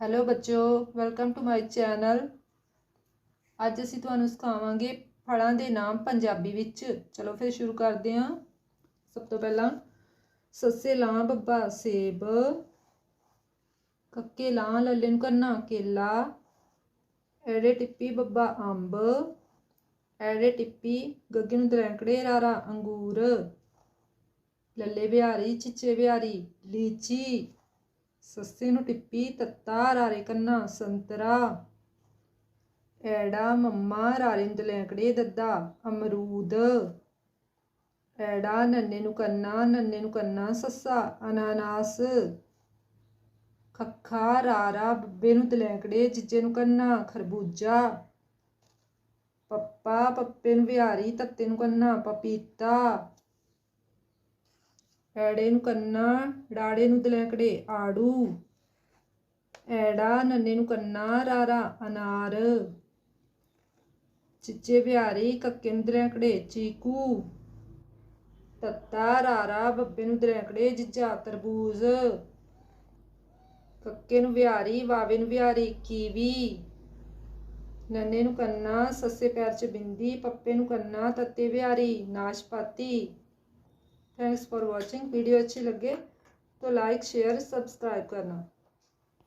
Hello ਬੱਚਿਓ welcome to my channel ਅੱਜ ਅਸੀਂ ਤੁਹਾਨੂੰ ਸਿਖਾਵਾਂਗੇ ਫਲਾਂ ਦੇ ਨਾਮ ਪੰਜਾਬੀ ਵਿੱਚ। ਚਲੋ ਫਿਰ ਸ਼ੁਰੂ ਕਰਦੇ ਹਾਂ। ਸਭ ਤੋਂ ਪਹਿਲਾਂ ਸੱਸੇ ਲਾਂ ਬੱਬਾ ਸੇਬ, ਕੱਕੇ ਲਾਂ ਲੱਲੇ ਨੂੰ ਕਰਨਾ ਕੇਲਾ, ਐੜੇ ਟਿੱਪੀ ਬੱਬਾ ਅੰਬ, ਐੜੇ ਟਿੱਪੀ ਗੱਗੇ ਨੂੰ ਦਰੈਂਕੜੇ ਰਾਰਾ ਅੰਗੂਰ, ਲੱਲੇ ਬਿਹਾਰੀ, ਚਿੱਚੇ ਬਿਹਾਰੀ, ਲੀਚੀ ਸੱਸੇ ਨੂੰ ਟਿੱਪੀ, ਤੱਤਾ ਰਾਰੇ ਕੰਨਾ, ਸੰਤਰਾ। ਐੜਾ ਮੰਮਾ ਰਾਰੇ ਨੂੰ ਦਲੈਂਕੜੇ ਦੱਦਾ, ਅਮਰੂਦ। ਐੜਾ ਨੰਨੇ ਨੂੰ ਕੰਨਾ, ਨੰਨੇ ਨੂੰ ਕੰਨਾ ਸੱਸਾ, ਅਨਾਨਾਸ। ਖੱਖਾ ਰਾਰਾ ਬੱਬੇ ਨੂੰ ਦਲੈਂਕੜੇ, ਜਿੱਜੇ ਨੂੰ ਕੰਨਾ, ਖਰਬੂਜਾ। ਪੱਪਾ, ਪੱਪੇ ਨੂੰ ਵਿਹਾਰੀ, ਤੱਤੇ ਨੂੰ ਕੰਨਾ, ਪਪੀਤਾ। ਐੜੇ ਨੂੰ ਕੰਨਾ ਡਾੜੇ ਨੂੰ ਦਲੈਂਕੜੇ, ਆੜੂ। ਐੜਾ ਨੰਨੇ ਨੂੰ ਕੰਨਾ, ਰਾਰਾ, ਅਨਾਰ। ਚਿੱਚੇ ਬਿਹਾਰੀ, ਕੱਕੇ ਨੂੰ ਦਲੈਕੜੇ, ਚੀਕੂ। ਤੱਤਾ, ਰਾਰਾ, ਬੱਬੇ ਨੂੰ ਦਲੈਕੜੇ, ਜਿੱਜਾ, ਤਰਬੂਜ਼। ਕੱਕੇ ਨੂੰ ਵਿਹਾਰੀ ਵਾਵੇ ਨੂੰ ਵਿਹਾਰੀ ਕੀਵੀ। ਨੰਨੇ ਨੂੰ ਕੰਨਾ, ਸੱਸੇ ਪੈਰ ਚ ਬਿੰਦੀ, ਪੱਪੇ ਨੂੰ ਕੰਨਾ, ਤੱਤੇ ਵਿਹਾਰੀ ਨਾਸ਼ਪਾਤੀ। थैंक्स फॉर वॉचिंग वीडियो अच्छी लगे तो लाइक शेयर सब्सक्राइब करना